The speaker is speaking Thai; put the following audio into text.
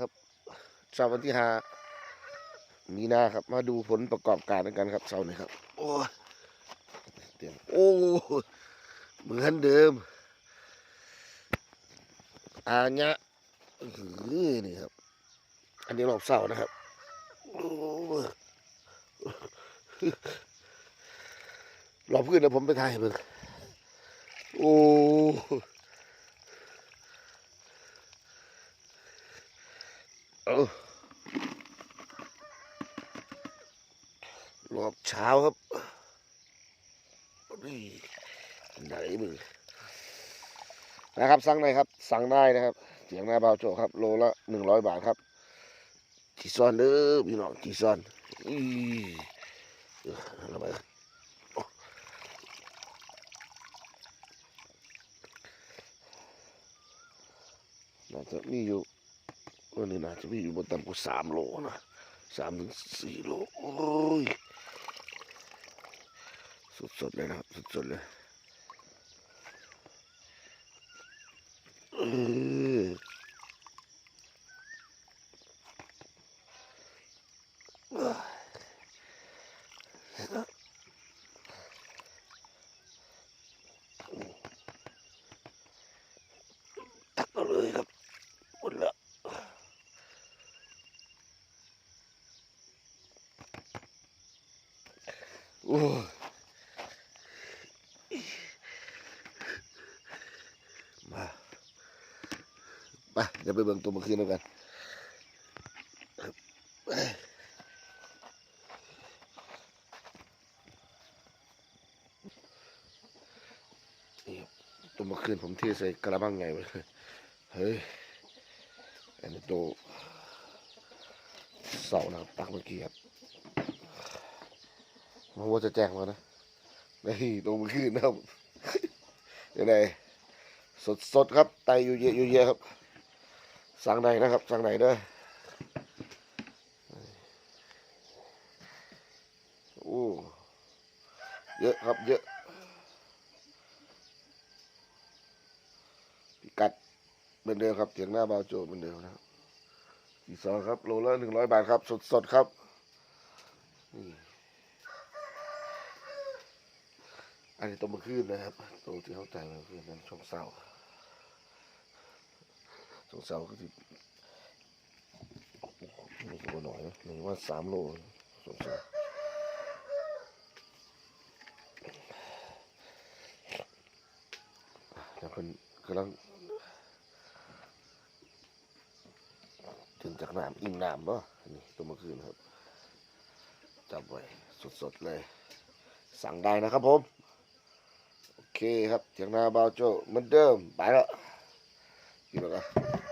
ครับเสาร์วันที่ห้ามีนาครับ มาดูผลประกอบการกันครับเสาร์นี้ครับ โอ้เตียงโอ้เหมือนเดิม อาญะหือนี่ครับ อันนี้รอบเสาร์นะครับรอบพื้นนะผมไปถ่ายมึงโอ้เอา รอบเช้าครับนี่ไหนมึงนะครับสั่งได้ครับ สั่งได้นะครับเสียงหน้าเบาโจครับ โลละหนึ่งร้อยบาทครับจีซอนเด้อพี่น้องจีซอนอีเออระบายโอ้น่าจะมีอยู่ วันนี้นะจะมีอยู่บนต่ำกว่าสามโลนะสามถึงสี่โลโอ้ยสดๆเลยนะครับสดๆเลยเออตักเอาเลยครับหมดละ โอ้มาไปเดี๋ยวไปเบิ่งตัวเมื่อคืนแล้วกันนี่ตัวเมื่อคืนผมเทใส่กระบังไงไปเลยเฮ้ยอันนี้ตัวเสานะครับตักเมื่อกี้ครับ มันว่าจะแจ้งมานะนี่ตัวเมื่อคืนนะครับยังไงสดสดครับไตอยู่เยอะอยู่เยอะครับ สั่งไหนนะครับ สั่งไหนเด้อโอ้เยอะครับเยอะพิกัดเหมือนเดิมครับเถียงหน้าเบาโจเหมือนเดิมนะครับอีสองครับโลละหนึ่งร้อยบาทครับ สดสดครับนี่ อันนี้ตัวมื่อคืนนะครับตัวที่เขาจ่ายเมื่อคืนนั้นช่องเศร้าช่องเศร้าก็ที่นี่ตัวหน่อยนะหนึ่งว่าสามโลช่องเศร้าแล้วคนกำลังถึงจากน้ำอิ่มน้ำป่ะนี่ตัวมื่อคืนครับจับไว้สดๆเลย สั่งได้นะครับผม เคครับเถียงนาบาวโจเหมือนเดิมไปแล้วกินแล้วกัน